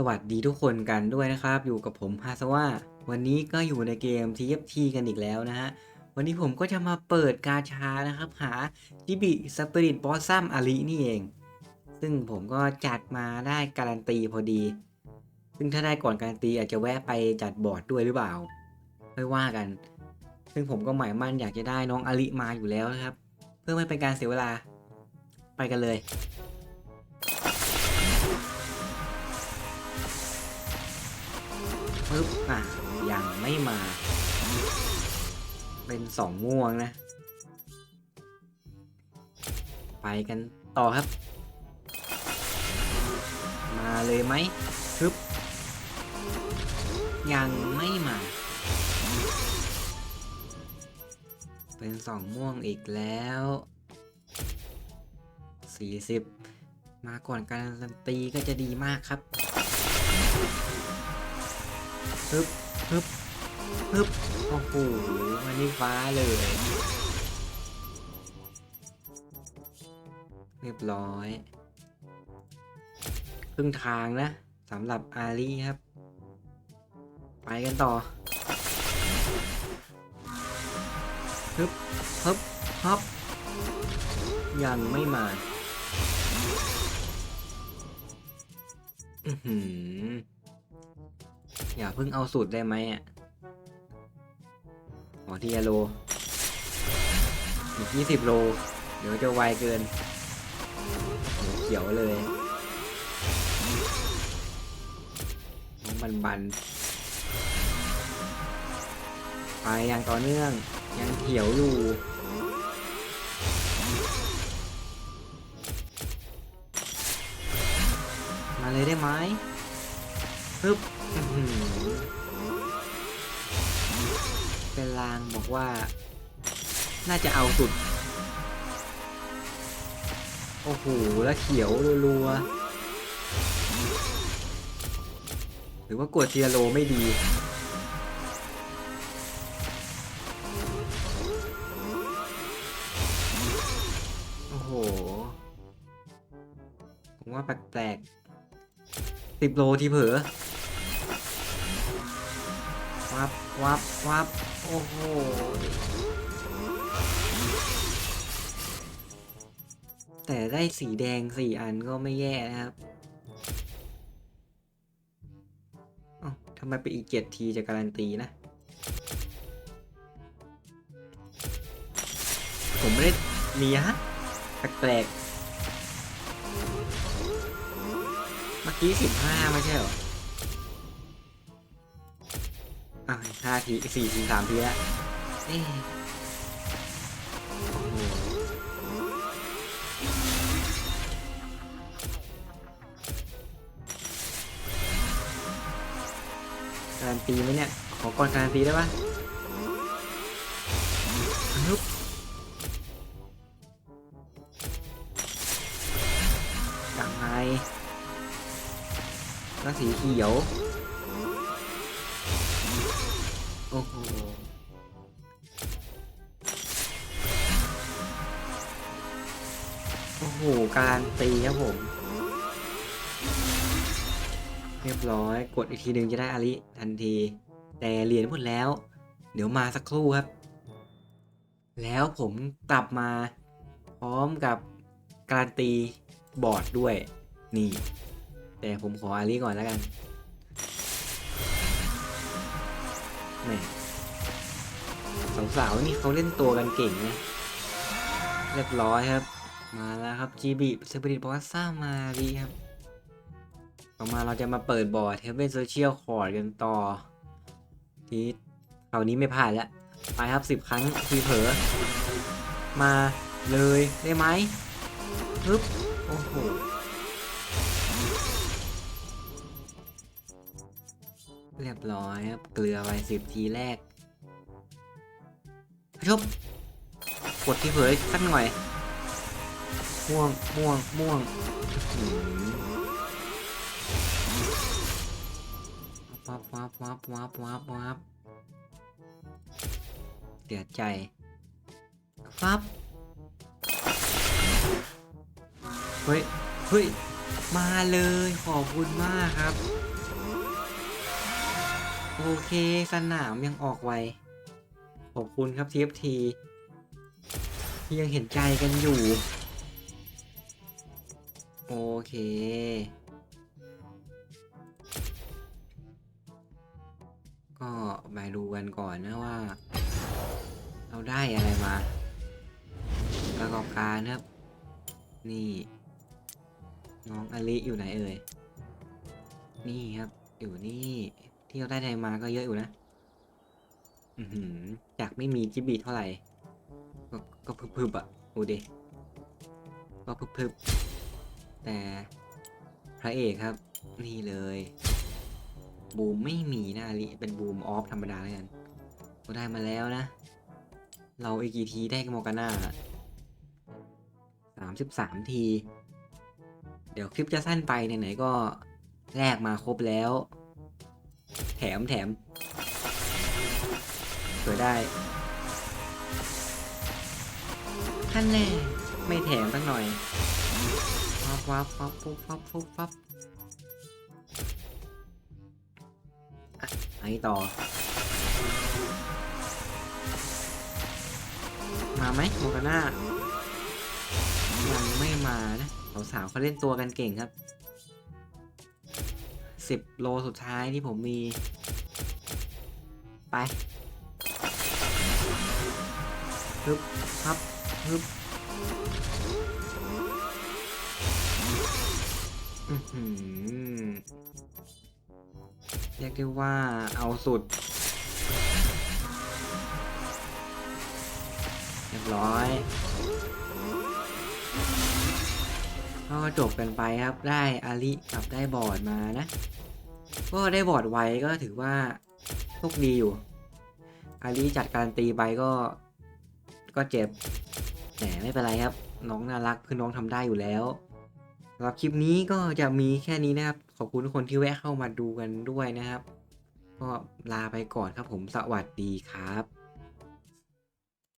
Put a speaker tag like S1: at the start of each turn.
S1: สวัสดีทุกคนกันด้วยนะครับ อยู่กับผมฮาสว่าวันนี้ก็อยู่ในเกม TFT กันอีกแล้วนะฮะ วันนี้ผมก็จะมาเปิดกาชานะครับ หาจิบิสปิริตบอสซัมอารินี่เอง ซึ่งผมก็จัดมาได้การันตีพอดี ซึ่งถ้าได้ก่อนการันตีอาจจะแวะไปจัดบอร์ดด้วยหรือเปล่าไม่ว่ากัน ซึ่งผมก็หมายมั่นอยากจะได้น้องอาริมาอยู่แล้วนะครับ เพื่อไม่เป็นการเสียเวลาไปกันเลย ปึ๊บอะยังไม่มา เป็นสองม่วงนะ ไปกันต่อครับ มาเลยไหมปึ๊บยังไม่มา เป็นสองม่วงอีกแล้วสี่สิบมาก่อนการันตีก็จะดีมากครับ ฮึบฮึบฮึบโอ้โหวันนี้ฟ้าเลย เรียบร้อยครึ่งทางนะสำหรับอารีครับ ไปกันต่อฮึบฮึบฮับยังไม่มาอือหือ อย่าเพิ่งเอาสูตรได้ไหมอะขอทีละโลอีก20โล เดี๋ยวจะไวเกินโหเขียวเลยบันบันไปอย่างต่อเนื่องยังเขียวอยู่มาเลยได้ไหมปึ๊บ เป็นลางบอกว่า น่าจะเอาสุด โอ้โห แล้วเขียวรัวๆหรือว่ากดเทีละโลไม่ดีโอ้โหผมว่าแปลกๆสิบโลทีเผลอวับ วับวับโอ้โหแต่ได้สีแดงสี่อันก็ไม่แย่นะครับอ้าทำไมไปอีกเจ็ดทีจะการันตีนะ ผมไม่ได้มีฮะแปลกเมื่อกี้สิบห้าไม่ใช่เหรอ อะห้าทีสี่ทีสามทีแล้วการันตีไหมเนี่ย ขอก่อนการันตีได้ปะฮึบยังไงก็สีเขียว โอ้โหโอ้โห การตีครับผม เรียบร้อยกดอีกทีหนึ่งจะได้อาริทันที แต่เหรียญหมดแล้ว เดี๋ยวมาสักครู่ครับ แล้วผมกลับมาพร้อมกับการตีบอร์ดด้วย นี่ แต่ผมขออาริก่อนแล้วกัน แหม่สาวๆนี่เขาเล่นตัวกันเก่งนะเรียบร้อยครับ มาแล้วครับ GB s p i r i t b o s s a มาดีครับ ต่อมาเราจะมาเปิดบอร์ด Heaven Social Cord กันต่อ ทีคราวนี้ไม่พลาดแล้ว ไปครับสิบครั้งทีเผลอมาเลยได้ไหมฮึบโอ้โห เรียบร้อยครับ เกลือไปสิบทีแรกชบกดที่เผยสักหน่อย ม่วง ม่วง ม่วงเดือวับวับวับวับวับวับเสียใจฟับ เฮ้ย เฮ้ย มาเลย ขอบคุณมากครับ โอเคสนามยังออกไว ขอบคุณครับ TFT ที่ยังเห็นใจกันอยู่ โอเค ก็มาดูกันก่อนนะว่า เราได้อะไรมา ประกอบการนะครับ นี่ น้องอลิอยู่ไหนเอ่ย นี่ครับ อยู่นี่ ที่เราได้อะไรมาก็เยอะอยู่นะ อือหือจากไม่มีจิบบีเท่าไหร่ ก็ก็พึบๆอะดูดิก็พึบๆแต่พระเอกครับ นี่เลย บูมไม่มีนะอลิเป็นบูมออฟธรรมดาแล้วกันก็ได้มาแล้วนะ เราอีกกี่ทีได้กมอกาน่าสามสิบสามที เดี๋ยวคลิปจะสั้นไปไหนๆก็แลกมาครบแล้ว แถมแถมเปิดได้ท่านแน่ไม่แถมสักหน่อยวับวับวับปุ๊บวับปุ๊บวับไปต่อ มาไหมโมกาน่ายังไม่มานะสาวๆเขาเล่นตัวกันเก่งครับ สิบโลสุดท้ายที่ผมมี ไปฮึบฮับฮึบเรียกได้ว่าเอาสุด เรียบร้อยก็จบกันไปครับได้อาลิกับได้บอร์ดมานะ ก็ได้บอร์ดไว้ก็ถือว่าโชคดีอยู่ อาลิจัดการตีไปก็ ก็เจ็บ แต่ไม่เป็นไรครับ น้องน่ารักคือน้องทำได้อยู่แล้วสำหรับคลิปนี้ก็จะมีแค่นี้นะครับ ขอบคุณทุกคนที่แวะเข้ามาดูกันด้วยนะครับ ก็ลาไปก่อนครับผมสวัสดีครับ